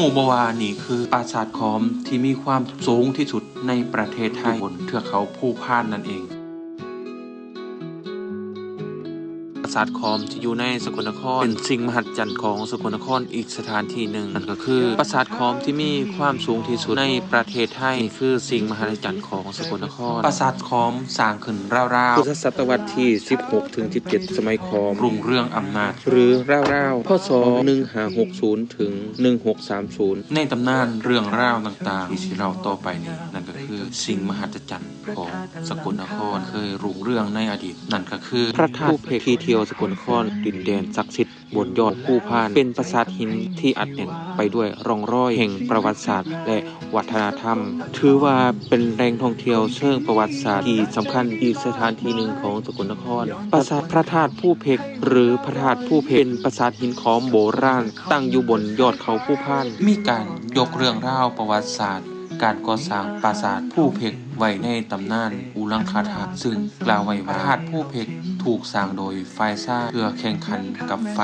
หูบวานี่คือปราสาทคอมที่มีความสูงที่สุดในประเทศไทยบนเทือกเขาภูพานนั่นเอง ปราสาทขอมที่อยู่ในสกลนคร เป็นสิ่งมหัศจรรย์ของสกลนครอีกสถานที่หนึ่งนั่นก็คือปราสาทขอมที่มีความสูงที่สุดในประเทศไทยนี่คือสิ่งมหัศจรรย์ของสกลนคร ปราสาทขอมสร้างขึ้นราวๆพุทธศตวรรษที่ 16ถึง17 สมัยขอมรุ่งเรื่องอำนาจ หรือราวๆพศ1560ถึง1630 ในตำนานเรื่องราวต่างๆที่สิเราต่อไปนี้นั่นก็คือสิ่งมหัศจรรย์ของสกลนครเคยรุ่งเรื่องในอดีต นั่นก็คือพระธาตุเพคีเทียวสกลนครดินแดนศักดิ์สิทธิ์บนยอดภูพาน เป็นปราสาทหินที่อัดแน่นไปด้วยร่องรอยแห่งประวัติศาสตร์ และวัฒนธรรม ถือว่าเป็นแหล่งท่องเที่ยวเชิงประวัติศาสตร์ที่สำคัญอีกสถานที่หนึ่งของสกลนคร ปราสาทพระธาตุผู้เพกหรือพระธาตุผู้เพกเป็นปราสาทหินขอมโบราณ ตั้งอยู่บนยอดเขาผู้พาน มีการยกเรื่องราวประวัติศาสตร์ การก่อสร้างปราสาทผู้เพก ไว้ในตำนานอูลังคาธาตุซึ่งกล่าวไว้ว่าพระธาตุผู้เพกถูกสร้างโดยไฟซ่าเพื่อแข่งขันกับไฟ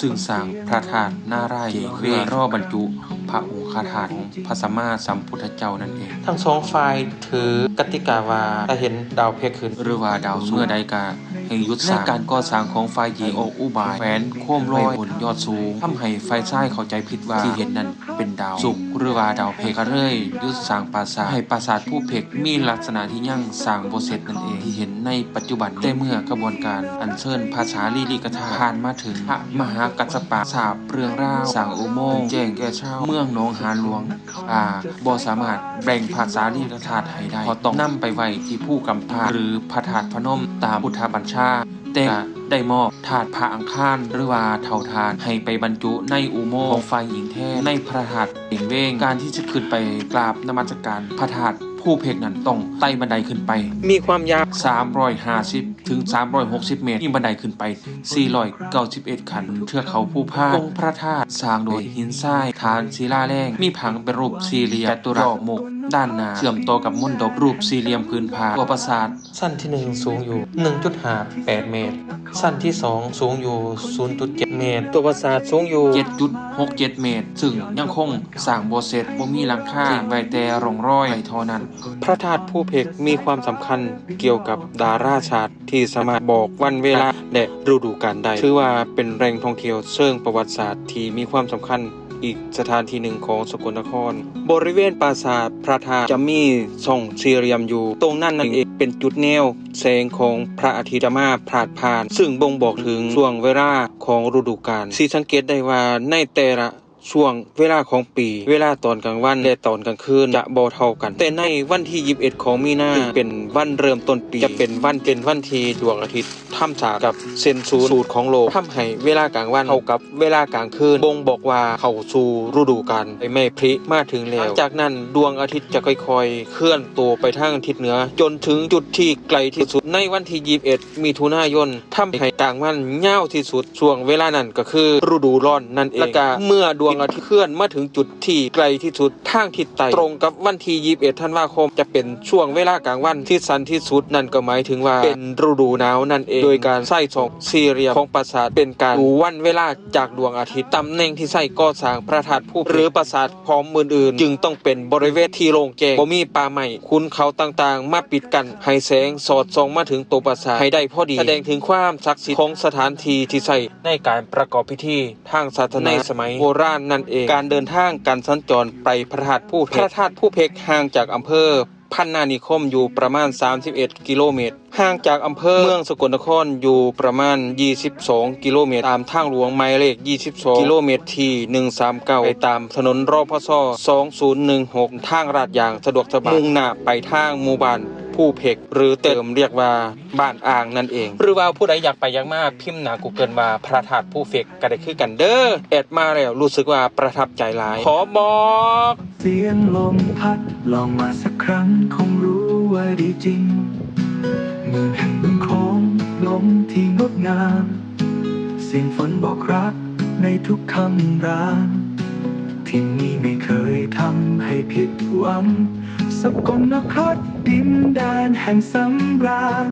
ซึ่งสร้างพระธาตุนารายณ์เพื่อรอบรรจุพระองค์คาถาของพระสัมมาสัมพุทธเจ้านั่นเอง ทั้งสองฝ่ายถือกติกาว่าถ้าเห็นดาวเพกขึ้น หรือว่าดาวเมื่อใดกาให้หยุดสร้างในการก่อสร้างของฝ่ายหญิงออกอุบายแหวนโค้มลอยบนยอดสูงทำให้ไฟซ่ายเข้าใจผิดว่าที่เห็นนั้นเป็นดาวสุกร์หรือว่าดาวเพกก็เลยหยุดสร้างปราสาทให้ปราสาทผู้เพกมีลักษณะที่ยั่งสร้างโบเสร็จนั่นเองที่เห็นในปัจจุบันแต่เมื่อกระบวนการอัญเชิญภาษาลีลิกธาตุผ่านมาถึงพระมหากัสปะสาบเรื่องราวสร้างอุโมงค์แจ้งแก่ชาวเมืองหนองหานหลวงอ่าบ่สามารถแบ่งภาษาลีลิกธาให้ได้พอต้องนำไปไว้ที่ผู้กำพาหรือพระธาตุพนมตามพุทธบัญชาแต่ได้มอบถาดพระอังคารหรือว่าเท่าทานให้ไปบรรจุในอุโมงค์ของฝ่ายหญิงแท้ในพระธาตุเองเวงการที่จะขึ้นไปกราบนมัสการพระธาตุ ผู้เพกนั้นต้องไต่บันไดขึ้นไป มีความยาว 350 ถึง 360 เมตรมีบันไดขึ้นไป 491 ขันเทือกเขาผู้พานองค์พระธาตุสร้างโดยหินทราย ฐานศิลาแรง มีผังเป็นรูปสี่เหลี่ยมจัตุรัสหมก ด้านหน้าเชื่อมต่อกับมณฑปรูปสี่เหลี่ยมพื้นผาตัวปราสาท สั้นที่ 1 สูงอยู่ 1.58 เมตร สั้นที่ 2 สูงอยู่ 0.7 เมตร ตัวปราสาทสูงอยู่ 7.67 เมตร ซึ่งยังคงสร้างบ่เสร็จบ่มีหลังคาทิ้งไว้แต่ร่องรอยไว้เท่านั้น พระธาตุผู้เพกมีความสำคัญเกี่ยวกับดาราศาสตร์ที่สามารถบอกวันเวลาและฤดูกาลได้ ถือว่าเป็นแหล่งท่องเที่ยวเชิงประวัติศาสตร์ที่มีความสำคัญ อีกสถานที่หนึ่งของสกลนคร บริเวณปราสาทพระธาตุจะมีส่องสี่เหลี่ยมอยู่ ตรงนั้นนั่นเองเป็นจุดแนวแสงของพระอาทิตย์จะมาพาดผ่าน ซึ่งบ่งบอกถึงช่วงเวลาของฤดูกาลสีสังเกตได้ว่าในแต่ละ ช่วงเวลาของปี เวลาตอนกลางวันและตอนกลางคืนจะบ่เท่ากัน แต่ในวันที่ 21 ของมีนาเป็นวันเริ่มต้นปี จะเป็นวันเป็นวันที่ดวงอาทิตย์ทำฉากกับเส้นศูนย์สูตรของโลกทำให้เวลากลางวันเข้ากับเวลากลางคืนบ่งบอกว่าเข้าสู่ฤดูกาลไอ้แม่พริมาถึงแล้วจากนั้นดวงอาทิตย์จะค่อยๆ เคลื่อนตัวไปทางทิศเหนือ จนถึงจุดที่ไกลที่สุดในวันที่ 21 มีถุนายนทำให้กลางวันยาวที่สุดช่วงเวลานั้นก็คือฤดูร้อนนั่นเองและก็เมื่อดวงงอาทิตย์เคลื่อนเมาถึงจุดที่ไกลที่สุดทางทิศใต้ตรงกับวันที่21ธันวาคม จะเป็นช่วงเวลากลางวันที่สั้นที่สุดนั่นก็หมายถึงว่าเป็นฤดูหนาวนั่นเองโดยการใส่สองสี่เหลี่ยของปราสาทเป็นการดูวันเวลาจากดวงอาทิตย์ตำแหน่งที่ใส่ก่อสร้างพระธาตุผู้หรือปราสาทพร้อมอื่นๆ จึงต้องเป็นบริเวณที่โล่งแจ้งบ่มีป่าไม้คุณเขาต่างๆ มาปิดกันให้แสงสอดส่องมาถึงตัวปราสาทให้ได้พอดี แสดงถึงความศักดิ์สิทธิ์ของสถานที่ที่ใส่ในการประกอบพิธีทางศาสนาในสมัยโบราณนั่นเอง การเดินทางการสัญจรไปพระธาตุผู้เพกพระธาตุผู้เพกห่างจากอำเภอพันนานิคมอยู่ประมาณ 31 กิโลเมตร ห่างจากอำเภอเมืองสกลนครอยู่ประมาณ 22 กิโลเมตร ตามทางหลวงหมายเลข 22 กิโลเมตรที่ 139 ไปตามถนนรอพศ2016 ทางลาดยางสะดวกสบายมุ่งหน้าไปทางหมู่บ้าน ผู้เพกหรือเติมเรียกว่าบ้านอ่างนั่นเอง หรือว่าผู้ใดอยากไปอยังมากพิมพ์หนากูเกิลว่าพระธาตุผู้เพกก็ได้คือกันเด้อแอดมาแล้วรู้สึกว่าประทับใจหลาย ขอบอกเสียงลมพัดลองมาสักครั้งคงรู้ว่าดีจริงเมืองแห่งบึงโค้งลมที่งดงามเสียงฝนบอกรักในทุกคำราม ที่นี่ไม่เคยทำให้ผิดหวังสกลนครดินแดนแห่งสำราญ